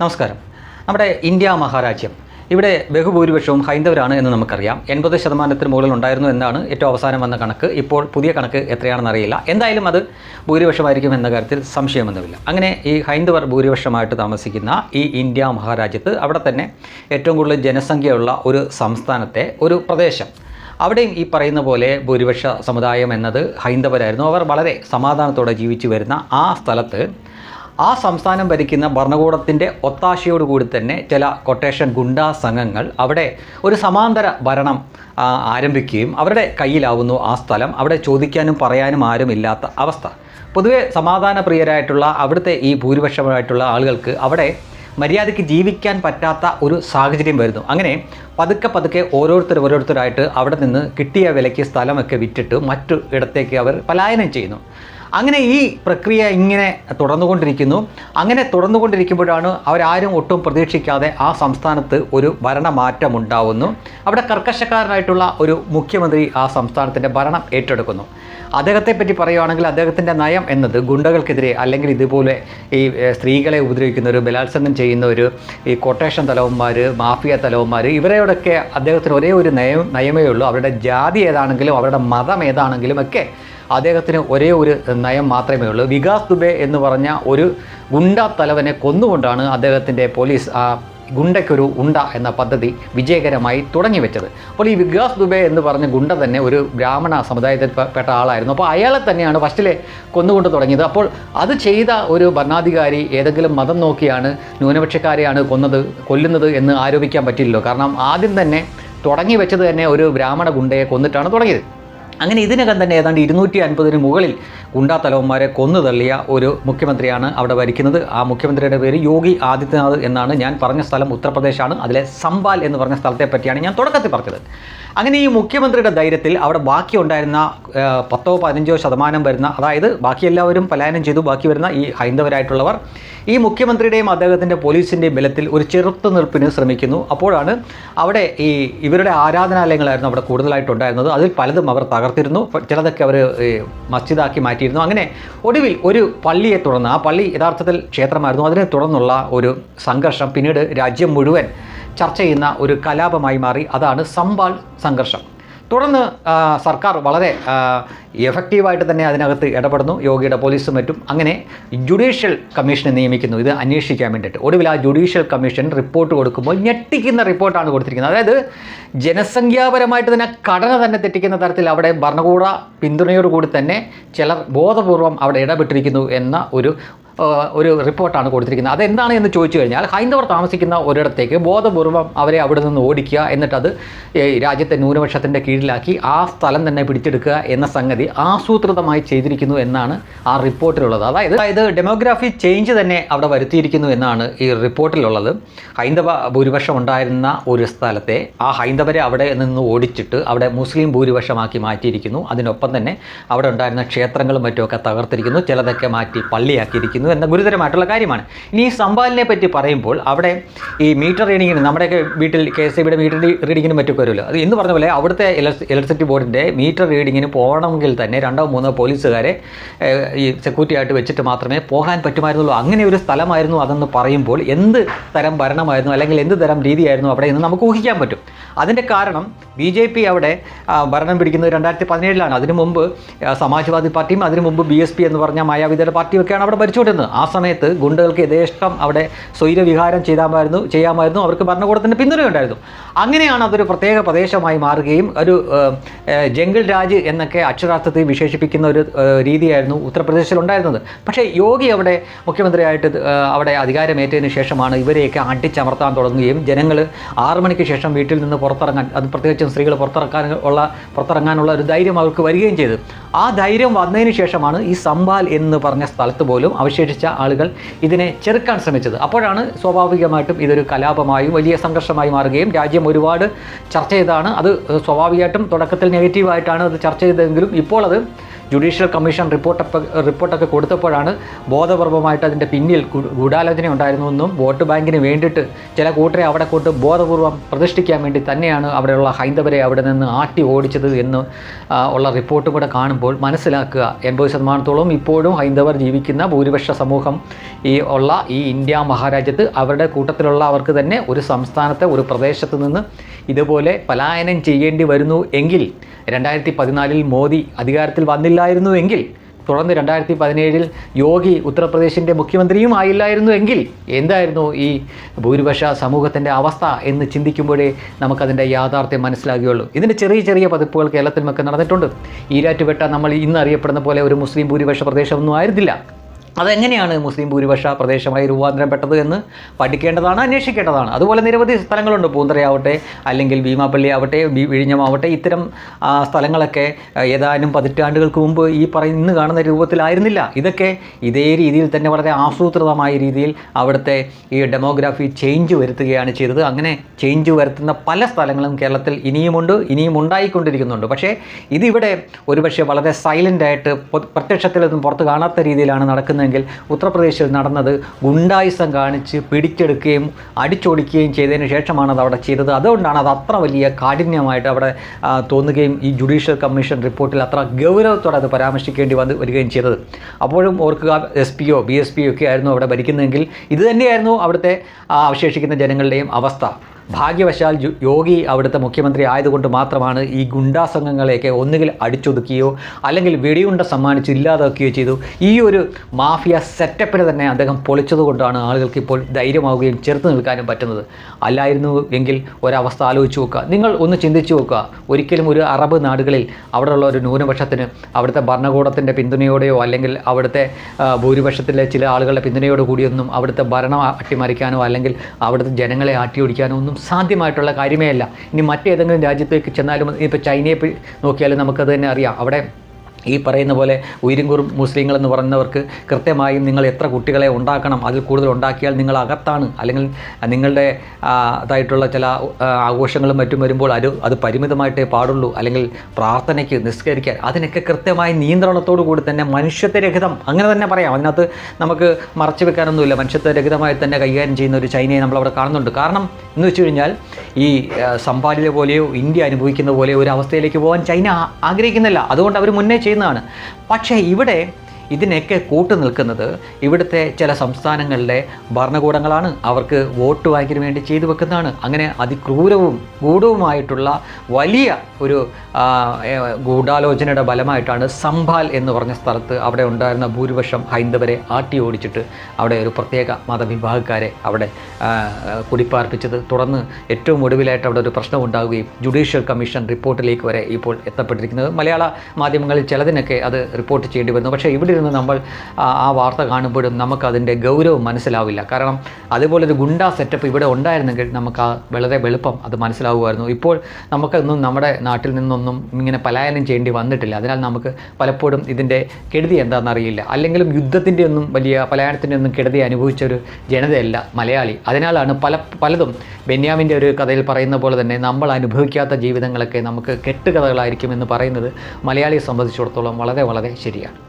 നമസ്കാരം. നമ്മുടെ ഇന്ത്യ മഹാരാജ്യം. ഇവിടെ ബഹുഭൂരിപക്ഷവും ഹൈന്ദവരാണ് എന്ന് നമുക്കറിയാം. എൺപത് ശതമാനത്തിന് മുകളിൽ ഉണ്ടായിരുന്നു എന്നാണ് ഏറ്റവും അവസാനം വന്ന കണക്ക്. ഇപ്പോൾ പുതിയ കണക്ക് എത്രയാണെന്ന് അറിയില്ല. എന്തായാലും അത് ഭൂരിപക്ഷമായിരിക്കും എന്ന കാര്യത്തിൽ സംശയമൊന്നുമില്ല. അങ്ങനെ ഈ ഹൈന്ദവർ ഭൂരിപക്ഷമായിട്ട് താമസിക്കുന്ന ഈ ഇന്ത്യ മഹാരാജ്യത്ത് അവിടെ തന്നെ ഏറ്റവും കൂടുതൽ ജനസംഖ്യയുള്ള ഒരു സംസ്ഥാനത്തെ ഒരു പ്രദേശം. അവിടെയും ഈ പറയുന്ന പോലെ ഭൂരിപക്ഷ സമുദായം എന്നത് ഹൈന്ദവരായിരുന്നു. അവർ വളരെ സമാധാനത്തോടെ ജീവിച്ചു വരുന്ന ആ സ്ഥലത്ത് ആ സംസ്ഥാനം ഭരിക്കുന്ന ഭരണകൂടത്തിന്റെ ഒത്താശയോടുകൂടി തന്നെ ചില കൊട്ടേഷൻ ഗുണ്ടാ സംഘങ്ങൾ അവിടെ ഒരു സമാന്തര ഭരണം ആരംഭിക്കുകയും അവരുടെ കയ്യിലാവുന്നു ആ സ്ഥലം. അവിടെ ചോദിക്കാനും പറയാനും ആരും ഇല്ലാത്ത അവസ്ഥ. പൊതുവെ സമാധാന പ്രിയരായിട്ടുള്ള അവിടുത്തെ ഈ ഭൂരിപക്ഷമായിട്ടുള്ള ആളുകൾക്ക് അവിടെ മര്യാദയ്ക്ക് ജീവിക്കാൻ പറ്റാത്ത ഒരു സാഹചര്യം വരുന്നു. അങ്ങനെ പതുക്കെ പതുക്കെ ഓരോരുത്തർ ഓരോരുത്തരായിട്ട് അവിടെ നിന്ന് കിട്ടിയ വിലയ്ക്ക് സ്ഥലമൊക്കെ വിറ്റിട്ട് മറ്റു ഇടത്തേക്ക് അവർ പലായനം ചെയ്യുന്നു. അങ്ങനെ ഈ പ്രക്രിയ ഇങ്ങനെ തുടർന്നുകൊണ്ടിരിക്കുന്നു. അങ്ങനെ തുടർന്നുകൊണ്ടിരിക്കുമ്പോഴാണ് അവരാരും ഒട്ടും പ്രതീക്ഷിക്കാതെ ആ സംസ്ഥാനത്ത് ഒരു ഭരണമാറ്റം ഉണ്ടാവുന്നു അവിടെ കർക്കശക്കാരനായിട്ടുള്ള ഒരു മുഖ്യമന്ത്രി ആ സംസ്ഥാനത്തിന്റെ ഭരണം ഏറ്റെടുക്കുന്നു. അദ്ദേഹത്തെ പറ്റി പറയുകയാണെങ്കിൽ അദ്ദേഹത്തിന്റെ നയം എന്നത് ഗുണ്ടകൾക്കെതിരെ അല്ലെങ്കിൽ ഇതുപോലെ ഈ സ്ത്രീകളെ സ്ത്രീകളെ ഉപദ്രവിക്കുന്നവർ ബലാത്സംഗം ഒരു ഈ കൊട്ടേഷൻ തലവന്മാർ മാഫിയ തലവന്മാർ ഇവരെയോടൊക്കെ അദ്ദേഹത്തിന് ഒരേ ഒരു നയം നയമേ ഉള്ളൂ. അവരുടെ ജാതി ഏതാണെങ്കിലും അവരുടെ മതം ഏതാണെങ്കിലും ഒക്കെ അദ്ദേഹത്തിന് ഒരേ ഒരു നയം മാത്രമേ ഉള്ളൂ. വികാസ് ദുബെ എന്ന് പറഞ്ഞ ഒരു ഗുണ്ട തലവനെ കൊന്നുകൊണ്ടാണ് അദ്ദേഹത്തിന്റെ പോലീസ് ആ ഗുണ്ടയ്ക്കൊരു ഉണ്ട എന്ന പദ്ധതി വിജയകരമായി തുടങ്ങി വെച്ചത്. അപ്പോൾ ഈ വികാസ് ദുബെ എന്ന് പറഞ്ഞ ഗുണ്ട തന്നെ ഒരു ബ്രാഹ്മണ സമുദായത്തിൽപ്പെട്ട ആളായിരുന്നു. അപ്പോൾ അയാളെ തന്നെയാണ് ഫസ്റ്റിലെ കൊന്നുകൊണ്ട് തുടങ്ങിയത്. അപ്പോൾ അത് ചെയ്ത ഒരു ഭരണാധികാരി ഏതെങ്കിലും മതം നോക്കിയാണ് ന്യൂനപക്ഷക്കാരെയാണ് കൊന്നത് കൊല്ലുന്നത് എന്ന് ആരോപിക്കാൻ പറ്റില്ലല്ലോ. കാരണം ആദ്യം തന്നെ തുടങ്ങി വെച്ചത് തന്നെ ഒരു ബ്രാഹ്മണ ഗുണ്ടയെ കൊന്നിട്ടാണ് തുടങ്ങിയത്. അങ്ങനെ ഇതിനകം തന്നെ ഏതാണ്ട് ഇരുന്നൂറ്റി അൻപതിന് മുകളിൽ ഗുണ്ടാത്തലവന്മാരെ കൊന്നു തള്ളിയ ഒരു മുഖ്യമന്ത്രിയാണ് അവിടെ ഭരിക്കുന്നത്. ആ മുഖ്യമന്ത്രിയുടെ പേര് യോഗി ആദിത്യനാഥ് എന്നാണ് ഞാൻ പറഞ്ഞ സ്ഥലം ഉത്തർപ്രദേശാണ്. അതിലെ സംബാൽ എന്ന് പറഞ്ഞ സ്ഥലത്തെ പറ്റിയാണ് ഞാൻ തുടക്കത്തിൽ പറഞ്ഞത്. അങ്ങനെ ഈ മുഖ്യമന്ത്രിയുടെ ധൈര്യത്തിൽ അവിടെ ബാക്കി ഉണ്ടായിരുന്ന പത്തോ പതിനഞ്ചോ ശതമാനം വരുന്ന അതായത് ബാക്കി എല്ലാവരും പലായനം ചെയ്തു ബാക്കി വരുന്ന ഈ ഹൈന്ദവരായിട്ടുള്ളവർ ഈ മുഖ്യമന്ത്രിയുടെയും അദ്ദേഹത്തിന്റെ പോലീസിന്റെയും ബലത്തിൽ ഒരു ചെറുത്തുനിൽപ്പിന് ശ്രമിക്കുന്നു. അപ്പോഴാണ് അവിടെ ഈ ഇവരുടെ ആരാധനാലയങ്ങളായിരുന്നു അവിടെ കൂടുതലായിട്ടുണ്ടായിരുന്നത്. അതിൽ പലതും അവർ തകർത്തിരുന്നു. ചിലതൊക്കെ അവർ മസ്ജിദാക്കി മാറ്റിയിരുന്നു. അങ്ങനെ ഒടുവിൽ ഒരു പള്ളിയെ തുടർന്ന് ആ പള്ളി യഥാർത്ഥത്തിൽ ക്ഷേത്രമായിരുന്നു. അതിനെ തുടർന്നുള്ള ഒരു സംഘർഷം പിന്നീട് രാജ്യം മുഴുവൻ ചർച്ച ചെയ്യുന്ന ഒരു കലാപമായി മാറി. അതാണ് സമ്പാൾ സംഘർഷം. തുടർന്ന് സർക്കാർ വളരെ എഫക്റ്റീവായിട്ട് തന്നെ അതിനകത്ത് ഇടപെടുന്നു. യോഗിയുടെ പോലീസും മറ്റും. അങ്ങനെ ജുഡീഷ്യൽ കമ്മീഷനെ നിയമിക്കുന്നു. ഇത് അന്വേഷിക്കാൻ വേണ്ടിയിട്ട്. ഒടുവിൽ ആ ജുഡീഷ്യൽ കമ്മീഷൻ റിപ്പോർട്ട് കൊടുക്കുമ്പോൾ ഞെട്ടിക്കുന്ന റിപ്പോർട്ടാണ് കൊടുത്തിരിക്കുന്നത്. അതായത് ജനസംഖ്യാപരമായിട്ട് തന്നെ ഘടന തന്നെ തെറ്റിക്കുന്ന തരത്തിൽ അവിടെ ഭരണകൂട പിന്തുണയോടുകൂടി തന്നെ ചിലർ ബോധപൂർവം അവിടെ ഇടപെട്ടിരിക്കുന്നു എന്ന ഒരു ഒരു റിപ്പോർട്ടാണ് കൊടുത്തിരിക്കുന്നത്. അതെന്താണ് എന്ന് ചോദിച്ചു കഴിഞ്ഞാൽ ഹൈന്ദവർ താമസിക്കുന്ന ഒരിടത്തേക്ക് ബോധപൂർവം അവരെ അവിടെ നിന്ന് ഓടിക്കുക എന്നിട്ടത് രാജ്യത്തെ ന്യൂനപക്ഷത്തിന്റെ കീഴിലാക്കി ആ സ്ഥലം തന്നെ പിടിച്ചെടുക്കുക എന്ന സംഗതി ആസൂത്രിതമായി ചെയ്തിരിക്കുന്നു എന്നാണ് ആ റിപ്പോർട്ടിലുള്ളത്. അതായത് അതായത് ഡെമോഗ്രാഫി ചേഞ്ച് തന്നെ അവിടെ വരുത്തിയിരിക്കുന്നു എന്നാണ് ഈ റിപ്പോർട്ടിലുള്ളത്. ഹൈന്ദവ ഭൂരിപക്ഷം ഉണ്ടായിരുന്ന ഒരു സ്ഥലത്തെ ആ ഹൈന്ദവരെ അവിടെ നിന്ന് ഓടിച്ചിട്ട് അവിടെ മുസ്ലിം ഭൂരിപക്ഷമാക്കി മാറ്റിയിരിക്കുന്നു. അതിനൊപ്പം തന്നെ അവിടെ ഉണ്ടായിരുന്ന ക്ഷേത്രങ്ങളും മറ്റുമൊക്കെ തകർത്തിരിക്കുന്നു. ചിലതൊക്കെ മാറ്റി പള്ളിയാക്കിയിരിക്കുന്നു. എന്ന ഗുരുതരമായിട്ടുള്ള കാര്യമാണ്. ഇനി ഈ സമ്പാലിനെ പറ്റി പറയുമ്പോൾ അവിടെ ഈ മീറ്റർ റീഡിങ്ങിന് നമ്മുടെയൊക്കെ വീട്ടിൽ കെ എസ് ബിയുടെ മീറ്റർ റീഡിങ്ങിനും മറ്റൊക്കെ വരുമല്ലോ. അത് എന്ന് പറഞ്ഞ പോലെ അവിടുത്തെ ഇലക്ട്രിസിറ്റി ബോർഡിന്റെ മീറ്റർ റീഡിങ്ങിന് പോകണമെങ്കിൽ തന്നെ രണ്ടോ മൂന്നോ പോലീസുകാരെ ഈ സെക്യൂരിറ്റി ആയിട്ട് വെച്ചിട്ട് മാത്രമേ പോകാൻ പറ്റുമായിരുന്നുള്ളൂ. അങ്ങനെ ഒരു സ്ഥലമായിരുന്നു അതെന്ന് പറയുമ്പോൾ എന്ത് തരം ഭരണമായിരുന്നു അല്ലെങ്കിൽ എന്ത് തരം രീതിയായിരുന്നു അവിടെ എന്ന് നമുക്ക് ഊഹിക്കാൻ പറ്റും. അതിന്റെ കാരണം ബി ജെ പി അവിടെ ഭരണം പിടിക്കുന്നത് രണ്ടായിരത്തി പതിനേഴിലാണ്. അതിനു മുമ്പ് സമാജ്വാദി പാർട്ടിയും അതിനു മുമ്പ് ബി എസ് പി എന്ന് പറഞ്ഞ മായാവിതയുടെ പാർട്ടിയൊക്കെയാണ് അവിടെ ഭരിച്ചുകൊണ്ടിരുന്നത്. ആ സമയത്ത് ഗുണ്ടകൾക്ക് യഥേഷ്ടം അവിടെ സ്വൈരവിഹാരം ചെയ്താമായിരുന്നു ചെയ്യാമായിരുന്നു. അവർക്ക് ഭരണകൂടത്തിന്റെ പിന്തുണയുണ്ടായിരുന്നു. അങ്ങനെയാണ് അതൊരു പ്രത്യേക പ്രദേശമായി മാറുകയും ഒരു ജംഗിൾ രാജ് എന്നൊക്കെ അക്ഷരാർത്ഥത്തിൽ വിശേഷിപ്പിക്കുന്ന ഒരു രീതിയായിരുന്നു ഉത്തർപ്രദേശിൽ ഉണ്ടായിരുന്നത് പക്ഷേ യോഗി അവിടെ മുഖ്യമന്ത്രിയായിട്ട് അവിടെ അധികാരമേറ്റതിന് ശേഷമാണ് ഇവരെയൊക്കെ അടിച്ചമർത്താൻ തുടങ്ങുകയും ജനങ്ങൾ ആറു മണിക്ക് ശേഷം വീട്ടിൽ നിന്ന് പുറത്തിറങ്ങാൻ അത് പ്രത്യേകിച്ചും സ്ത്രീകൾ പുറത്തിറക്കാൻ ഉള്ള പുറത്തിറങ്ങാനുള്ള ഒരു ധൈര്യം അവർക്ക് വരികയും ചെയ്തു. ആ ധൈര്യം വന്നതിന് ശേഷമാണ് ഈ സംബാൽ എന്ന് പറഞ്ഞ സ്ഥലത്ത് പോലും അവശേഷിച്ച ആളുകൾ ഇതിനെ ചെറുക്കാൻ ശ്രമിച്ചത്. അപ്പോഴാണ് സ്വാഭാവികമായിട്ടും ഇതൊരു കലാപമായും വലിയ സംഘർഷമായി മാറുകയും രാജ്യം ഒരുപാട് ചർച്ച ചെയ്താണ് അത് സ്വാഭാവികമായിട്ടും തുടക്കത്തിൽ നെഗറ്റീവായിട്ടാണ് അത് ചർച്ച ചെയ്തതെങ്കിലും ഇപ്പോൾ അത് ജുഡീഷ്യൽ കമ്മീഷൻ റിപ്പോർട്ടൊക്കെ റിപ്പോർട്ടൊക്കെ കൊടുത്തപ്പോഴാണ് ബോധപൂർവമായിട്ട് അതിന്റെ പിന്നിൽ ഗൂഢാലോചന ഉണ്ടായിരുന്നുവെന്നും വോട്ട് ബാങ്കിന് വേണ്ടിയിട്ട് ചില കൂട്ടരെ അവിടെ കൊണ്ട് ബോധപൂർവം പ്രതിഷ്ഠിക്കാൻ വേണ്ടി തന്നെയാണ് അവിടെയുള്ള ഹൈന്ദവരെ അവിടെ നിന്ന് ആട്ടി ഓടിച്ചത് എന്ന് ഉള്ള റിപ്പോർട്ടും കൂടെ കാണുമ്പോൾ മനസ്സിലാക്കുക എൺപത് ശതമാനത്തോളം ഇപ്പോഴും ഹൈന്ദവർ ജീവിക്കുന്ന ഭൂരിപക്ഷ സമൂഹം ഈ ഉള്ള ഈ ഇന്ത്യ മഹാരാജ്യത്ത് അവരുടെ കൂട്ടത്തിലുള്ള അവർക്ക് തന്നെ ഒരു സംസ്ഥാനത്തെ ഒരു പ്രദേശത്ത് നിന്ന് ഇതുപോലെ പലായനം ചെയ്യേണ്ടി വരുന്നു എങ്കിൽ രണ്ടായിരത്തി പതിനാലിൽ മോദി അധികാരത്തിൽ വന്നില്ലായിരുന്നു എങ്കിൽ തുടർന്ന് രണ്ടായിരത്തി പതിനേഴിൽ യോഗി ഉത്തർപ്രദേശിന്റെ മുഖ്യമന്ത്രിയും ആയില്ലായിരുന്നു എങ്കിൽ എന്തായിരുന്നു ഈ ഭൂരിപക്ഷ സമൂഹത്തിന്റെ അവസ്ഥ എന്ന് ചിന്തിക്കുമ്പോഴേ നമുക്കതിന്റെ യാഥാർത്ഥ്യം മനസ്സിലാകുകയുള്ളൂ. ഇതിന്റെ ചെറിയ ചെറിയ പതിപ്പുകൾ കേരളത്തിലുമൊക്കെ നടന്നിട്ടുണ്ട്. ഈരാറ്റുപേട്ട നമ്മൾ ഇന്ന് അറിയപ്പെടുന്ന പോലെ ഒരു മുസ്ലിം ഭൂരിപക്ഷ പ്രദേശമൊന്നും ആയിരുന്നില്ല. അതെങ്ങനെയാണ് മുസ്ലിം ഭൂരിപക്ഷ പ്രദേശമായി രൂപാന്തരപ്പെട്ടത് എന്ന് പഠിക്കേണ്ടതാണ് അന്വേഷിക്കേണ്ടതാണ്. അതുപോലെ നിരവധി സ്ഥലങ്ങളുണ്ട്. പൂന്തറയാവട്ടെ അല്ലെങ്കിൽ ഭീമാപ്പള്ളി ആവട്ടെ വിഴിഞ്ഞമാവട്ടെ ഇത്തരം സ്ഥലങ്ങളൊക്കെ ഏതാനും പതിറ്റാണ്ടുകൾക്ക് മുമ്പ് ഈ പറയുന്ന ഇന്ന് കാണുന്ന രൂപത്തിലായിരുന്നില്ല. ഇതൊക്കെ ഇതേ രീതിയിൽ തന്നെ വളരെ ആസൂത്രിതമായ രീതിയിൽ അവിടുത്തെ ഈ ഡെമോഗ്രാഫി ചേഞ്ച് വരുത്തുകയാണ് ചെയ്തത്. അങ്ങനെ ചേഞ്ച് വരുത്തുന്ന പല സ്ഥലങ്ങളും കേരളത്തിൽ ഇനിയുമുണ്ട് ഇനിയും ഉണ്ടായിക്കൊണ്ടിരിക്കുന്നുണ്ട്. പക്ഷേ ഇതിവിടെ ഒരുപക്ഷെ വളരെ സൈലന്റായിട്ട് പ്രത്യക്ഷത്തിലൊന്നും പുറത്ത് കാണാത്ത രീതിയിലാണ് നടക്കുന്നതെങ്കിൽ ഉത്തർപ്രദേശിൽ നടന്നത് ഗുണ്ടായുസം കാണിച്ച് പിടിച്ചെടുക്കുകയും അടിച്ചോടിക്കുകയും ചെയ്തതിന് ശേഷമാണ് അത് അവിടെ ചെയ്തത്. അതുകൊണ്ടാണ് അത് അത്ര വലിയ കാഠിന്യമായിട്ട് അവിടെ തോന്നുകയും ഈ ജുഡീഷ്യൽ കമ്മീഷൻ റിപ്പോർട്ടിൽ അത്ര ഗൗരവത്തോടെ അത് പരാമർശിക്കേണ്ടി വന്ന് വരികയും ചെയ്തത്. അപ്പോഴും ഓർക്കുക S P O B S P ഒക്കെ ആയിരുന്നു അവിടെ ഭരിക്കുന്നതെങ്കിൽ ഇത് തന്നെയായിരുന്നു അവിടുത്തെ അവശേഷിക്കുന്ന ജനങ്ങളുടെയും അവസ്ഥ. ഭാഗ്യവശാൽ യോഗി അവിടുത്തെ മുഖ്യമന്ത്രി ആയതുകൊണ്ട് മാത്രമാണ് ഈ ഗുണ്ടാ സംഘങ്ങളെയൊക്കെ ഒന്നുകിൽ അടിച്ചൊതുക്കുകയോ അല്ലെങ്കിൽ വെടിയുണ്ട സമ്മാനിച്ച് ഇല്ലാതാക്കുകയോ ചെയ്തു. ഈ ഒരു മാഫിയ സെറ്റപ്പിനെ തന്നെ അദ്ദേഹം പൊളിച്ചതുകൊണ്ടാണ് ആളുകൾക്ക് ഇപ്പോൾ ധൈര്യമാവുകയും ചെറുത്ത് നിൽക്കാനും പറ്റുന്നത്. അല്ലായിരുന്നു എങ്കിൽ ഒരവസ്ഥ ആലോചിച്ച് നോക്കുക. നിങ്ങൾ ഒന്ന് ചിന്തിച്ചു നോക്കുക. ഒരിക്കലും ഒരു അറബ് നാടുകളിൽ അവിടെയുള്ള ഒരു ന്യൂനപക്ഷത്തിന് അവിടുത്തെ ഭരണകൂടത്തിന്റെ പിന്തുണയോടെയോ അല്ലെങ്കിൽ അവിടുത്തെ ഭൂരിപക്ഷത്തിലെ ചില ആളുകളുടെ പിന്തുണയോട് കൂടിയൊന്നും അവിടുത്തെ ഭരണം അട്ടിമറിക്കാനോ അല്ലെങ്കിൽ അവിടുത്തെ ജനങ്ങളെ ആട്ടിയൊടിക്കാനോ ഒന്നും സാധ്യമായിട്ടുള്ള കാര്യമേ അല്ല ഇനി മറ്റേതെങ്കിലും രാജ്യത്തേക്ക് ചെന്നാലും ഇപ്പോൾ ചൈനയെ നോക്കിയാലും നമുക്കത് തന്നെ അറിയാം. അവിടെ ഈ പറയുന്ന പോലെ ഉയരിങ്കൂർ മുസ്ലിങ്ങൾ എന്ന് പറയുന്നവർക്ക് കൃത്യമായും നിങ്ങൾ എത്ര കുട്ടികളെ ഉണ്ടാക്കണം അതിൽ കൂടുതൽ ഉണ്ടാക്കിയാൽ നിങ്ങൾ അകത്താണ്. അല്ലെങ്കിൽ നിങ്ങളുടെ അതായിട്ടുള്ള ചില ആഘോഷങ്ങളും മറ്റും വരുമ്പോൾ അത് അത് പരിമിതമായിട്ടേ പാടുള്ളൂ. അല്ലെങ്കിൽ പ്രാർത്ഥനയ്ക്ക് നിസ്കരിക്കാൻ. അതിനൊക്കെ കൃത്യമായ നിയന്ത്രണത്തോടു കൂടി തന്നെ മനുഷ്യത്വരഹിതം. അങ്ങനെ തന്നെ പറയാം. അതിനകത്ത് നമുക്ക് മറച്ചു വെക്കാനൊന്നുമില്ല. മനുഷ്യത്വരഹിതമായി തന്നെ കൈകാര്യം ചെയ്യുന്ന ഒരു ചൈനയെ നമ്മളവിടെ കാണുന്നുണ്ട്. കാരണം എന്ന് വെച്ച് കഴിഞ്ഞാൽ ഈ ആ, പോലെയോ ഇന്ത്യ അനുഭവിക്കുന്ന പോലെയോ ഒരു അവസ്ഥയിലേക്ക് പോകാൻ ചൈന ആഗ്രഹിക്കുന്നില്ല. അതുകൊണ്ട് അവർ മുന്നേ ചെയ്യുന്നതാണ്. പക്ഷേ ഇവിടെ ഇതിനൊക്കെ കൂട്ടു നിൽക്കുന്നത് ഇവിടുത്തെ ചില സംസ്ഥാനങ്ങളിലെ ഭരണകൂടങ്ങളാണ്. അവർക്ക് വോട്ട് ബാങ്കിന് വേണ്ടി ചെയ്തു വെക്കുന്നതാണ്. അങ്ങനെ അതിക്രൂരവും ഗൂഢവുമായിട്ടുള്ള വലിയ ഒരു ഗൂഢാലോചനയുടെ ഫലമായിട്ടാണ് സംഭാൽ എന്ന് പറഞ്ഞ സ്ഥലത്ത് അവിടെ ഉണ്ടായിരുന്ന ഭൂരിപക്ഷം ഹൈന്ദവരെ ആട്ടി ഓടിച്ചിട്ട് അവിടെ ഒരു പ്രത്യേക മതവിഭാഗക്കാരെ അവിടെ കുടിപ്പാർപ്പിച്ചത്. തുടർന്ന് ഏറ്റവും ഒടുവിലായിട്ട് അവിടെ ഒരു പ്രശ്നം ഉണ്ടാവുകയും ജുഡീഷ്യൽ കമ്മീഷൻ റിപ്പോർട്ടിലേക്ക് വരെ ഇപ്പോൾ എത്തപ്പെട്ടിരിക്കുന്നത്. മലയാള മാധ്യമങ്ങളിൽ ചിലതിനൊക്കെ അത് റിപ്പോർട്ട് ചെയ്യേണ്ടി വരുന്നു. പക്ഷേ ഇവിടെ ഇരുന്ന് നമ്മൾ ആ വാർത്ത കാണുമ്പോഴും നമുക്കതിന്റെ ഗൗരവം മനസ്സിലാവില്ല. കാരണം അതുപോലൊരു ഗുണ്ടാ സെറ്റപ്പ് ഇവിടെ ഉണ്ടായിരുന്നെങ്കിൽ നമുക്ക് ആ വളരെ വെളുപ്പം അത് മനസ്സിലാവുമായിരുന്നു. ഇപ്പോൾ നമുക്കൊന്നും നമ്മുടെ നാട്ടിൽ നിന്നൊന്നും ഇങ്ങനെ പലായനം ചെയ്യേണ്ടി വന്നിട്ടില്ല. അതിനാൽ നമുക്ക് പലപ്പോഴും ഇതിന്റെ കെടുതി എന്താണെന്നറിയില്ല. അല്ലെങ്കിലും യുദ്ധത്തിന്റെ ഒന്നും വലിയ പലായനത്തിന്റെ ഒന്നും കെടുതി അനുഭവിച്ച ഒരു ജനതയല്ല മലയാളി. അതിനാലാണ് പല പലതും ബെന്യാമിന്റെ ഒരു കഥയിൽ പറയുന്ന പോലെ തന്നെ നമ്മൾ അനുഭവിക്കാത്ത ജീവിതങ്ങളൊക്കെ നമുക്ക് കെട്ടുകഥകളായിരിക്കും എന്ന് പറയുന്നത് മലയാളിയെ സംബന്ധിച്ചിടത്തോളം വളരെ വളരെ ശരിയാണ്.